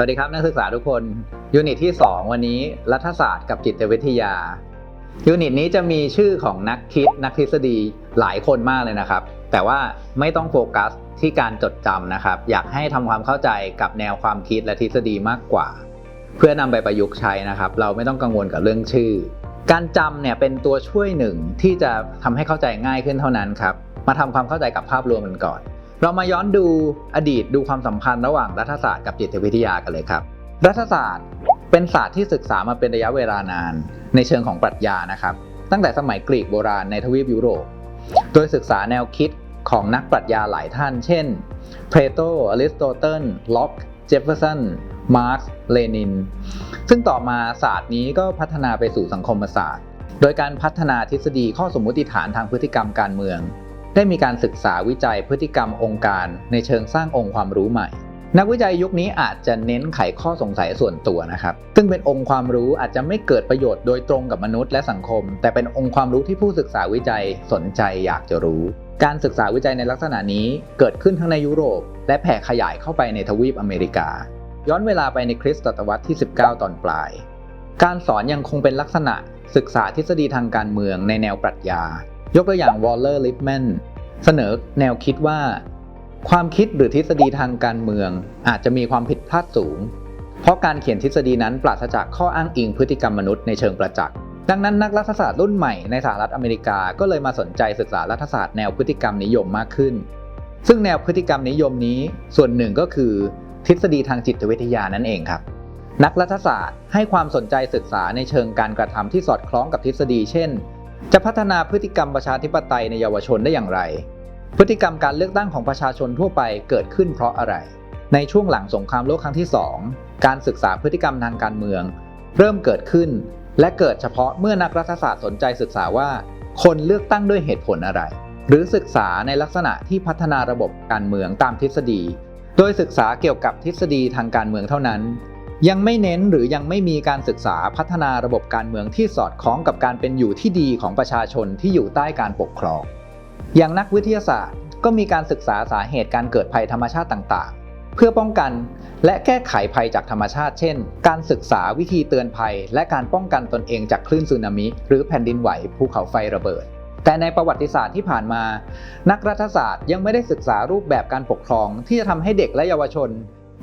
สวัสดีครับนักศึกษาทุกคน ยูนิตที่ 2 วันนี้รัฐศาสตร์กับจิตวิทยา ยูนิตนี้จะมีชื่อของนักคิดนักทฤษฎีหลายคนมากเลยนะครับ แต่ว่าไม่ต้องโฟกัสที่การจดจำนะครับ อยากให้ทำความเข้าใจกับแนวความคิดและทฤษฎีมากกว่า เพื่อนำไปประยุกต์ใช้นะครับ เราไม่ต้องกังวลกับเรื่องชื่อ การจำเนี่ยเป็นตัวช่วยหนึ่งที่จะทำให้เข้าใจง่ายขึ้นเท่านั้นครับมาทำความเข้าใจกับภาพรวมกันก่อน เรามาย้อนดูอดีตดูความสัมพันธ์ระหว่างรัฐศาสตร์กับจิตวิทยากันเลยครับ รัฐศาสตร์เป็นศาสตร์ที่ศึกษามาเป็นระยะเวลานาน ในเชิงของปรัชญานะครับ ตั้งแต่สมัยกรีกโบราณในทวีปยุโรป โดยศึกษาแนวคิดของนักปรัชญาหลายท่าน เช่นเพลโตอริสโตเติลล็อกเจฟเฟอร์สันมาร์กเลนิน ซึ่งต่อมาศาสตร์นี้ก็พัฒนาไปสู่สังคมศาสตร์ โดยการพัฒนาทฤษฎีข้อสมมุติฐานทางพฤติกรรมการเมือง ได้มีการศึกษาวิจัยพฤติกรรมองค์การในเชิงสร้างองค์ความรู้ใหม่ นักวิจัยยุคนี้อาจจะเน้นไขข้อสงสัยส่วนตัวนะครับ ซึ่งเป็นองค์ความรู้อาจจะไม่เกิดประโยชน์โดยตรงกับมนุษย์และสังคม แต่เป็นองค์ความรู้ที่ผู้ศึกษาวิจัยสนใจอยากจะรู้ การศึกษาวิจัยในลักษณะนี้เกิดขึ้นทั้งในยุโรป และแผ่ขยายเข้าไปในทวีปอเมริกา ย้อนเวลาไปในคริสตศตวรรษที่ 19 ตอนปลาย การสอนยังคงเป็นลักษณะศึกษาทฤษฎีทางการเมืองในแนวปรัชญา ยกตัวอย่างวอลเลอร์ลิปแมนเสนอแนวคิดว่า ความคิดหรือทฤษฎีทางการเมืองอาจจะมีความผิดพลาดสูง เพราะการเขียนทฤษฎีนั้นปราศจากข้ออ้างอิงพฤติกรรมมนุษย์ในเชิงประจักษ์ดังนั้นนักรัฐศาสตร์รุ่นใหม่ในสหรัฐอเมริกาก็เลยมาสนใจศึกษารัฐศาสตร์แนวพฤติกรรมนิยมมากขึ้น ซึ่งแนวพฤติกรรมนิยมนี้ส่วนหนึ่งก็คือ ทฤษฎีทางจิตวิทยานั่นเองครับ นักรัฐศาสตร์ให้ความสนใจศึกษาในเชิงการกระทำที่สอดคล้องกับทฤษฎี เช่น จะพัฒนาพฤติกรรมประชาธิปไตยในเยาวชนได้อย่างไร พฤติกรรมการเลือกตั้งของประชาชนทั่วไปเกิดขึ้นเพราะอะไร ในช่วงหลังสงครามโลกครั้งที่ 2 การศึกษาพฤติกรรมทางการเมือง เริ่มเกิดขึ้น และเกิดเฉพาะเมื่อนักรัฐศาสตร์สนใจศึกษาว่า คนเลือกตั้งด้วยเหตุผลอะไร หรือศึกษาในลักษณะที่พัฒนาระบบการเมืองตามทฤษฎี โดยศึกษาเกี่ยวกับทฤษฎีทางการเมืองเท่านั้น ยังไม่เน้นหรือยังไม่มีการศึกษาพัฒนาระบบการเมืองที่สอดคล้องกับการเป็นอยู่ที่ดีของประชาชนที่อยู่ใต้การปกครอง อย่างนักวิทยาศาสตร์ก็มีการศึกษาสาเหตุการเกิดภัยธรรมชาติต่างๆ เพื่อป้องกันและแก้ไขภัยจากธรรมชาติ เช่น การศึกษาวิธีเตือนภัย และการป้องกันตนเองจากคลื่นสึนามิ หรือแผ่นดินไหวภูเขาไฟระเบิด แต่ในประวัติศาสตร์ที่ผ่านมา นักรัฐศาสตร์ยังไม่ได้ศึกษารูปแบบการปกครองที่จะทำให้เด็กและเยาวชน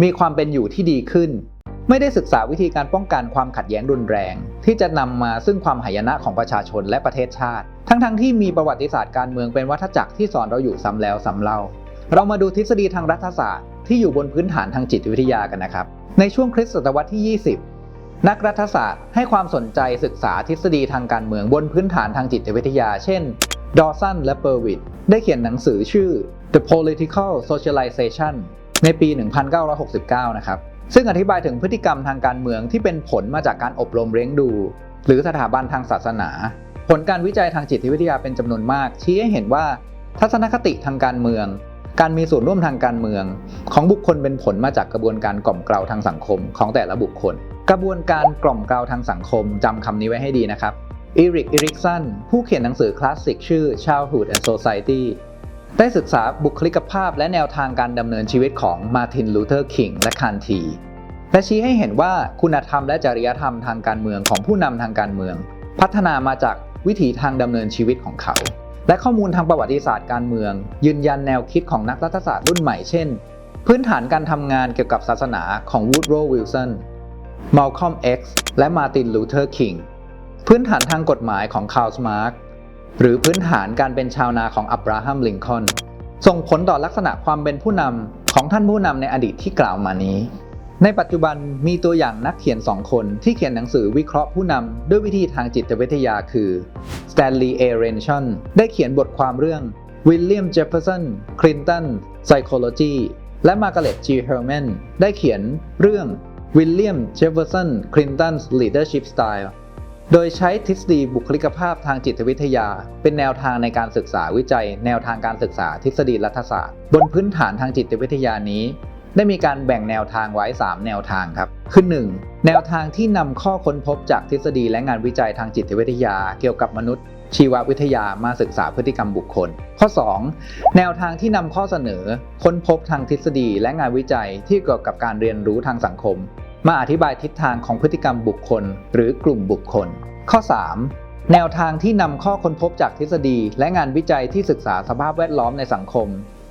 มีความเป็นอยู่ที่ดีขึ้น ไม่ได้ศึกษาวิธีการป้องกันความขัดแย้งรุนแรง ที่จะนำมาซึ่งความหายนะของประชาชนและประเทศชาติ ทั้งๆทที่มีประวัติศาสตร์การเมืองเป็นวัฏจักรที่สอนเราอยู่ซ้ำแล้วซ้ำเล่า เรามาดูทฤษฎีทางรัฐศาสตร์ที่อยู่บนพื้นฐานทางจิตวิทยากันนะครับ ในช่วงคริสตศตวรรษที่ 20 นักรัฐศาสตร์ให้ความสนใจศึกษาทฤษฎีทางการเมืองบนพื้นฐานทางจิตวิทยา เช่น ดอสันและเปอร์วิดได้เขียนหนังสือชื่อ The Political Socialization ในปี 1969 นะครับ ซึ่งอธิบายถึงพฤติกรรมทางการเมืองที่เป็นผลมาจากการอบรมเลี้ยงดู หรือสถาบันทางศาสนา ผลการวิจัยทางจิตวิทยาเป็นจำนวนมาก ชี้ให้เห็นว่าทัศนคติทางการเมือง การมีส่วนร่วมทางการเมือง ของบุคคลเป็นผลมาจากกระบวนการกล่อมเกลาทางสังคมของแต่ละบุคคล กระบวนการกล่อมเกลาทางสังคมจำคำนี้ไว้ให้ดีนะครับอีริกอีริกสัน ผู้เขียนหนังสือคลาสสิกชื่อ Childhood and Society ได้ศึกษาบุคลิกภาพและแนวทางการดำเนินชีวิตของมาร์ตินลูเทอร์คิงและคานทีและชี้ให้เห็นว่าคุณธรรมและจริยธรรมทางการเมืองของผู้นำทางการเมือง พัฒนามาจากวิถีทางดำเนินชีวิตของเขา และข้อมูลทางประวัติศาสตร์การเมือง ยืนยันแนวคิดของนักรัฐศาสตร์รุ่นใหม่ เช่น พื้นฐานการทำงานเกี่ยวกับศาสนาของวูดโรว์วิลสันมัลคอมเอ็กซ์และมาร์ตินลูเทอร์คิงพื้นฐานทางกฎหมายของคาร์ลสมาร์ก หรือพื้นฐานการเป็นชาวนาของอับราฮัมลิงคอล์นส่งผลต่อลักษณะความเป็นผู้นำของท่านผู้นำในอดีตที่กล่าวมานี้ ในปัจจุบันมีตัวอย่างนักเขียนสองคนที่เขียนหนังสือวิเคราะห์ผู้นำด้วยวิธีทางจิตวิทยาคือ Stanley A. Renshon ได้เขียนบทความเรื่อง William Jefferson Clinton Psychology และ Margaret G. Herman ได้เขียนเรื่อง William Jefferson Clinton's Leadership Style โดยใช้ทฤษฎีบุคลิกภาพทางจิตวิทยา เป็นแนวทางในการศึกษาวิจัย แนวทางการศึกษาทฤษฎีรัฐศาสตร์ บนพื้นฐานทางจิตวิทยานี้ ได้มีการแบ่งแนวทางไว้ 3 แนวทางครับคือ 1. แนวทางที่นำข้อค้นพบจากทฤษฎีและงานวิจัยทางจิตวิทยา เกี่ยวกับมนุษย์ ชีววิทยามาศึกษาพฤติกรรมบุคคล ข้อ 2 แนวทางที่นำข้อเสนอ ค้นพบทางทฤษฎีและงานวิจัยที่เกี่ยวกับการเรียนรู้ทางสังคม มาอธิบายทิศทางของพฤติกรรมบุคคล หรือกลุ่มบุคคล ข้อ 3 แนวทางที่นำข้อค้นพบจากทฤษฎี และงานวิจัยที่ศึกษาสภาพแวดล้อมในสังคม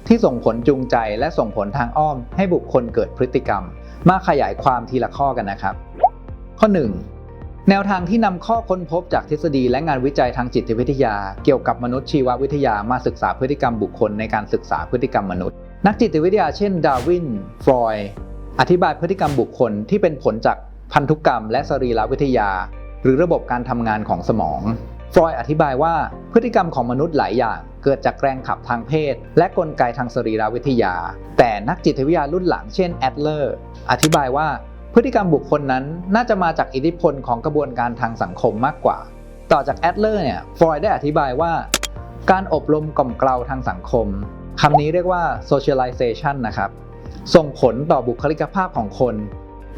ที่ส่งผลจูงใจและส่งผลทางอ้อม ให้บุคคลเกิดพฤติกรรม มาขยายความทีละข้อกันนะครับ ข้อ 1 แนวทางที่นำข้อค้นพบจากทฤษฎีและงานวิจัยทางจิตวิทยา เกี่ยวกับมนุษย์ชีววิทยามาศึกษาพฤติกรรมบุคคลในการศึกษาพฤติกรรมมนุษย์ นักจิตวิทยาเช่น ดาร์วิน ฟรอย อธิบายพฤติกรรมบุคคลที่เป็นผลจากพันธุกรรม และสรีรวิทยา หรือระบบการทำงานของสมองฟรอยอธิบายว่าพฤติกรรมของมนุษย์หลายอย่าง เกิดจากแรงขับทางเพศ และกลไกทางสรีรวิทยา แต่นักจิตวิทยารุ่นหลังเช่นแอดเลอร์อธิบายว่าพฤติกรรมบุคคลนั้นน่าจะมาจากอิทธิพลของกระบวนการทางสังคมมากกว่า ต่อจากแอดเลอร์เนี่ยฟรอยได้อธิบายว่า การอบรมกล่อมเกลาทางสังคมคำนี้เรียกว่า socialization นะครับ ส่งผลต่อบุคลิกภาพของคน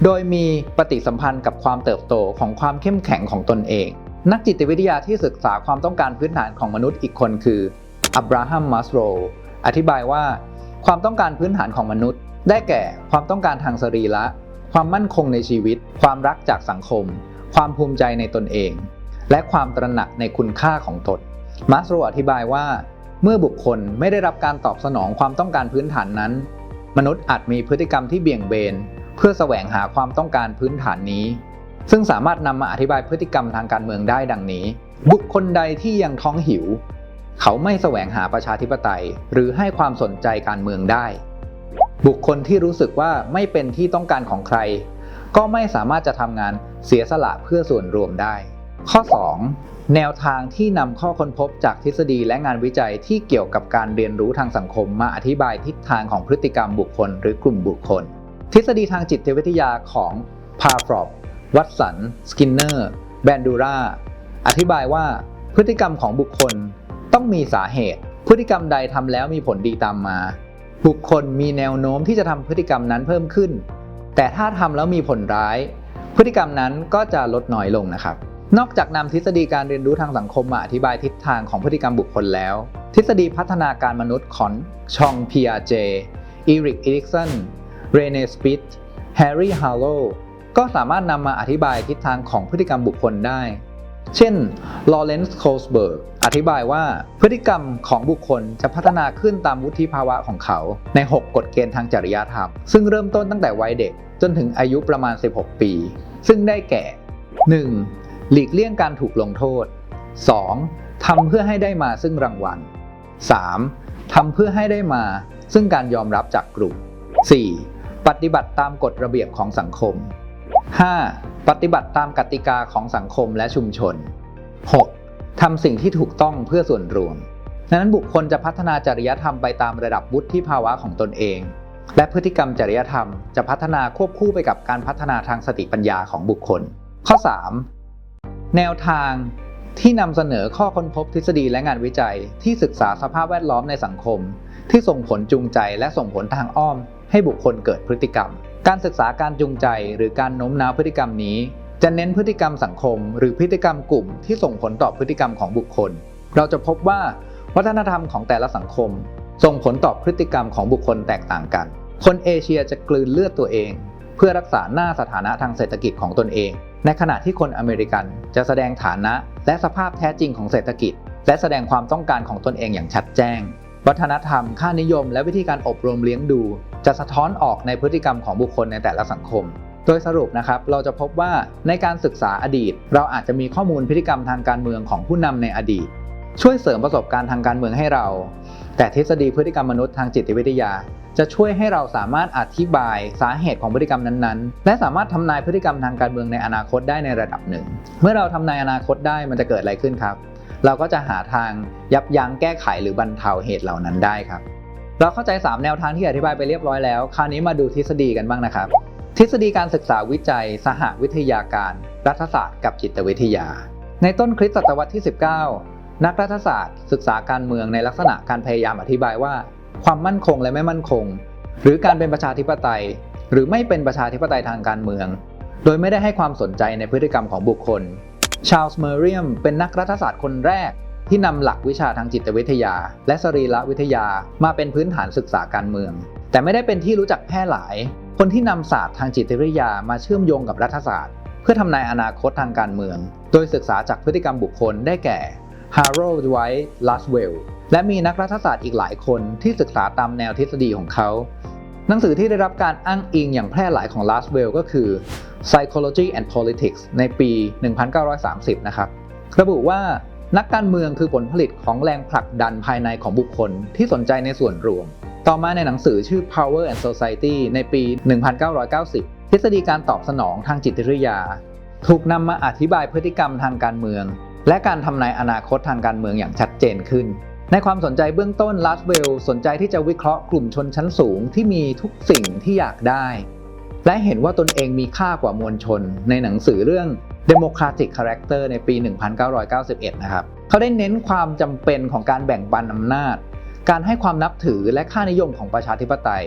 โดยมีปฏิสัมพันธ์กับความเติบโตของความเข้มแข็งของตนเอง นักจิตวิทยาที่ศึกษาความต้องการพื้นฐานของมนุษย์อีกคนคืออับราฮัม มัสโรอธิบายว่า ความต้องการพื้นฐานของมนุษย์ ได้แก่ความต้องการทางสรีระ ความมั่นคงในชีวิต ความรักจากสังคม ความภูมิใจในตนเอง และความตระหนักในคุณค่าของตน มัสโรอธิบายว่า เมื่อบุคคลไม่ได้รับการตอบสนองความต้องการพื้นฐานนั้น มนุษย์อาจมีพฤติกรรมที่เบี่ยงเบน เพื่อแสวงหาความต้องการพื้นฐานนี้ ซึ่งสามารถนำมาอธิบายพฤติกรรมทางการเมืองได้ดังนี้ บุคคลใดที่ยังท้องหิว เขาไม่แสวงหาประชาธิปไตย หรือให้ความสนใจการเมืองได้ บุคคลที่รู้สึกว่าไม่เป็นที่ต้องการของใคร ก็ไม่สามารถจะทำงานเสียสละเพื่อส่วนรวมได้ ข้อ 2 แนวทางที่นำข้อค้นพบจากทฤษฎีและงานวิจัยที่เกี่ยวกับการเรียนรู้ทางสังคมมาอธิบายทิศทางของพฤติกรรมบุคคล หรือกลุ่มบุคคล ทฤษฎีทางจิตวิทยาของพาฟรอปวัตสัน สกินเนอร์ แบนดูราอธิบายว่าพฤติกรรมของบุคคลต้องมีสาเหตุ พฤติกรรมใดทำแล้วมีผลดีตามมา บุคคลมีแนวโน้มที่จะทำพฤติกรรมนั้นเพิ่มขึ้น แต่ถ้าทำแล้วมีผลร้าย พฤติกรรมนั้นก็จะลดน้อยลงนะครับ นอกจากนำทฤษฎีการเรียนรู้ทางสังคมมาอธิบายทิศทางของพฤติกรรมบุคคลแล้ว ทฤษฎีพัฒนาการมนุษย์ของชองพีอาเจอีริกอีริกสันเรเนสปิตแฮร์รี่ฮาร์โลก็สามารถนำมาอธิบายทิศทางของพฤติกรรมบุคคลได้ เช่น ลอเรนซ์โคลสเบิร์ก อธิบายว่าพฤติกรรมของบุคคลจะพัฒนาขึ้นตามวุฒิภาวะของเขา ใน 6 กฎเกณฑ์ทางจริยธรรม ซึ่งเริ่มต้นตั้งแต่วัยเด็กจนถึงอายุประมาณ 16 ปี ซึ่งได้แก่ 1. หลีกเลี่ยงการถูกลงโทษ 2. ทำเพื่อให้ได้มาซึ่งรางวัล 3. ทำเพื่อให้ได้มาซึ่งการยอมรับจากกลุ่ม 4. ปฏิบัติตามกฎระเบียบของสังคม 5. ปฏิบัติตามกติกาของสังคมและชุมชน 6. ทำสิ่งที่ถูกต้องเพื่อส่วนรวมดังนั้นบุคคลจะพัฒนาจริยธรรมไปตามระดับวุฒิภาวะของตนเอง และพฤติกรรมจริยธรรมจะพัฒนาควบคู่ไปกับการพัฒนาทางสติปัญญาของบุคคล ข้อ 3. แนวทางที่นำเสนอข้อค้นพบทฤษฎีและงานวิจัย ที่ศึกษาสภาพแวดล้อมในสังคม ที่ส่งผลจูงใจและส่งผลทางอ้อม ให้บุคคลเกิดพฤติกรรม การศึกษาการจูงใจหรือการโน้มน้าวพฤติกรรมนี้ จะเน้นพฤติกรรมสังคม หรือพฤติกรรมกลุ่ม ที่ส่งผลต่อพฤติกรรมของบุคคล เราจะพบว่าวัฒนธรรมของแต่ละสังคม ส่งผลต่อพฤติกรรมของบุคคลแตกต่างกัน คนเอเชียจะกลืนเลือดตัวเอง เพื่อรักษาหน้าสถานะทางเศรษฐกิจของตนเอง ในขณะที่คนอเมริกันจะแสดงฐานะ และสภาพแท้จริงของเศรษฐกิจ และแสดงความต้องการของตนเองอย่างชัดแจ้ง วัฒนธรรม ค่านิยม และวิธีการอบรมเลี้ยงดู จะสะท้อนออกในพฤติกรรมของบุคคลในแต่ละสังคม โดยสรุปนะครับ เราจะพบว่าในการศึกษาอดีต เราอาจจะมีข้อมูลพฤติกรรมทางการเมืองของผู้นำในอดีต ช่วยเสริมประสบการณ์ทางการเมืองให้เรา แต่ทฤษฎีพฤติกรรมมนุษย์ทางจิตวิทยา จะช่วยให้เราสามารถอธิบายสาเหตุของพฤติกรรมนั้นๆ และสามารถทำนายพฤติกรรมทางการเมืองในอนาคตได้ในระดับหนึ่ง เมื่อเราทำนายอนาคตได้มันจะเกิดอะไรขึ้นครับ เราก็จะหาทางยับยั้งแก้ไขหรือบรรเทาเหตุเหล่านั้นได้ครับ เราเข้าใจ 3 แนวทางที่อธิบายไปเรียบร้อยแล้ว คราวนี้มาดูทฤษฎีกันบ้างนะครับ ทฤษฎีการศึกษาวิจัย สหวิทยาการ รัฐศาสตร์กับจิตวิทยา ในต้นคริสตศตวรรษที่ 19 นักรัฐศาสตร์ ศึกษาการเมืองในลักษณะการพยายามอธิบายว่า ความมั่นคงและไม่มั่นคง หรือการเป็นประชาธิปไตย หรือไม่เป็นประชาธิปไตยทางการเมือง โดยไม่ได้ให้ความสนใจในพฤติกรรมของบุคคล ชาลส์เมอริยมเป็นนักรัฐศาสตร์คนแรกที่นำหลักวิชาทางจิตวิทยา และสรีรวิทยามาเป็นพื้นฐานศึกษาการเมือง แต่ไม่ได้เป็นที่รู้จักแพร่หลาย คนที่นำศาสตร์ทางจิตวิทยามาเชื่อมโยงกับรัฐศาสตร์ เพื่อทำนายอนาคตทางการเมือง โดยศึกษาจากพฤติกรรมบุคคลได้แก่ Harold Dwight Laswell และมีนักรัฐศาสตร์อีกหลายคนที่ศึกษาตามแนวทฤษฎีของเขา หนังสือที่ได้รับการอ้างอิงอย่างแพร่หลายของ Laswell ก็คือ Psychology and Politics ในปี 1930 นะครับ ระบุว่านักการเมืองคือผลผลิตของแรงผลักดันภายในของบุคคลที่สนใจในส่วนรวม ต่อมาในหนังสือชื่อ Power and Society ในปี 1990 ทฤษฎีการตอบสนองทางจิตวิทยา ถูกนำมาอธิบายพฤติกรรมทางการเมือง และการทำนายอนาคตทางการเมืองอย่างชัดเจนขึ้น ในความสนใจเบื้องต้นลัสเวลสนใจที่จะวิเคราะห์กลุ่มชนชั้นสูงที่มีทุกสิ่งที่อยากได้ และเห็นว่าตนเองมีค่ากว่ามวลชน ในหนังสือเรื่อง Democratic Character ในปี 1991 นะครับ เขาได้เน้นความจำเป็นของการแบ่งปันอำนาจ การให้ความนับถือและค่านิยมของประชาธิปไตย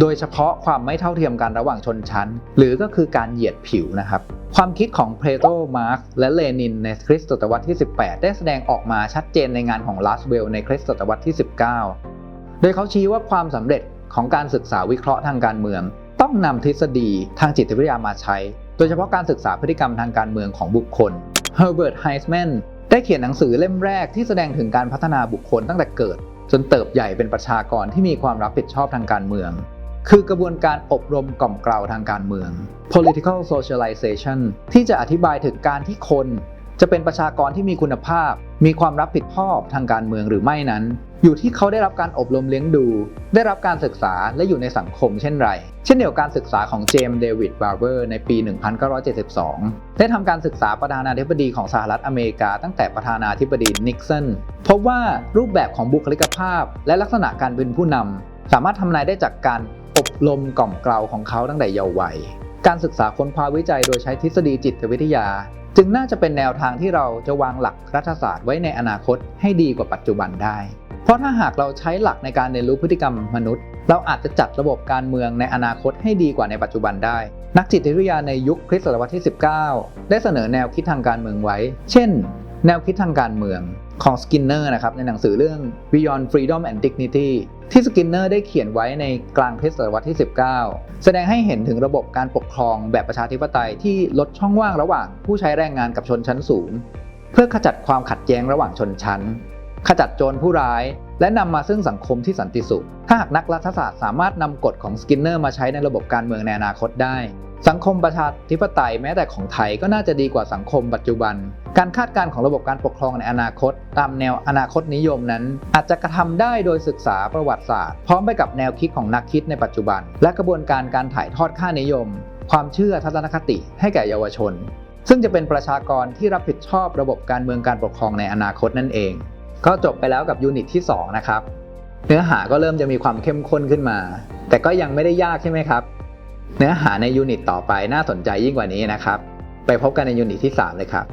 โดยเฉพาะความไม่เท่าเทียมกันระหว่างชนชั้น หรือก็คือการเหยียดผิวนะครับความคิดของเพโตรมาร์กและเลนินในคริสตศตวรรษที่ 18 ได้แสดงออกมาชัดเจนในงานของลัสเวลในคริสตศตวรรษที่ 19 โดยเขาชี้ว่าความสำเร็จของการศึกษาวิเคราะห์ทางการเมือง ต้องนำทฤษฎีทางจิตวิทยามาใช้ โดยเฉพาะการศึกษาพฤติกรรมทางการเมืองของบุคคล Herbert Heisman ได้เขียนหนังสือเล่มแรกที่แสดงถึงการพัฒนาบุคคลตั้งแต่เกิด จนเติบใหญ่เป็นประชากรที่มีความรับผิดชอบทางการเมือง คือกระบวนการอบรมกล่อมเกลาทางการเมือง political socialization ที่จะอธิบายถึงการที่คน จะเป็นประชากรที่มีคุณภาพ มีความรับผิดชอบทางการเมืองหรือไม่นั้น อยู่ที่เขาได้รับการอบรมเลี้ยงดู ได้รับการศึกษาและอยู่ในสังคมเช่นไร เช่นเดียวกับการศึกษาของเจมส์เดวิดบาร์เบอร์ในปี 1972 ได้ทำการศึกษาประธานาธิบดีของสหรัฐอเมริกา ตั้งแต่ประธานาธิบดีนิกสันพบว่ารูปแบบของบุคลิกภาพ และลักษณะการเป็นผู้นำสามารถทำนายได้จากการ อบรมกล่อมเกลาของเขาตั้งแต่เยาว์วัย การศึกษาค้นคว้าวิจัยโดยใช้ทฤษฎีจิตวิทยา จึงน่าจะเป็นแนวทางที่เราจะวางหลักรัฐศาสตร์ไว้ในอนาคตให้ดีกว่าปัจจุบันได้ เพราะถ้าหากเราใช้หลักในการเรียนรู้พฤติกรรมมนุษย์ เราอาจจะจัดระบบการเมืองในอนาคตให้ดีกว่าในปัจจุบันได้ นักจิตวิทยาในยุคคริสตศตวรรษที่ 19 ได้เสนอแนวคิดทางการเมืองไว้ เช่น แนวคิดทางการเมือง ของสกินเนอร์นะครับในหนังสือเรื่อง Beyond Freedom and Dignity ที่สกินเนอร์ได้เขียนไว้ในกลางคริสตศตวรรษที่ 19 แสดงให้เห็นถึงระบบการปกครองแบบประชาธิปไตยที่ลดช่องว่างระหว่างผู้ใช้แรงงานกับชนชั้นสูง เพื่อขจัดความขัดแย้งระหว่างชนชั้น ขจัดโจรผู้ร้าย และนำมาซึ่งสังคมที่สันติสุข ถ้าหากนักรัฐศาสตร์สามารถนำกฎของสกินเนอร์มาใช้ในระบบการเมืองในอนาคตได้ สังคมประชาธิปไตยแม้แต่ของไทยก็น่าจะดีกว่าสังคมปัจจุบัน การคาดการณ์ของระบบการปกครองในอนาคต ตามแนวอนาคตนิยมนั้น อาจจะกระทำได้โดยศึกษาประวัติศาสตร์ พร้อมไปกับแนวคิดของนักคิดในปัจจุบัน และกระบวนการการถ่ายทอดค่านิยม ความเชื่อทัศนคติให้แก่เยาวชน ซึ่งจะเป็นประชากรที่รับผิดชอบระบบการเมืองการปกครองในอนาคตนั่นเอง ก็จบไปแล้วกับยูนิตที่ 2 นะครับ เนื้อหาก็เริ่มจะมีความเข้มข้นขึ้นมา แต่ก็ยังไม่ได้ยากใช่ไหมครับ เนื้อหาในยูนิตต่อไปน่าสนใจยิ่งกว่านี้นะครับ ไปพบกันในยูนิตที่ 3 เลยครับ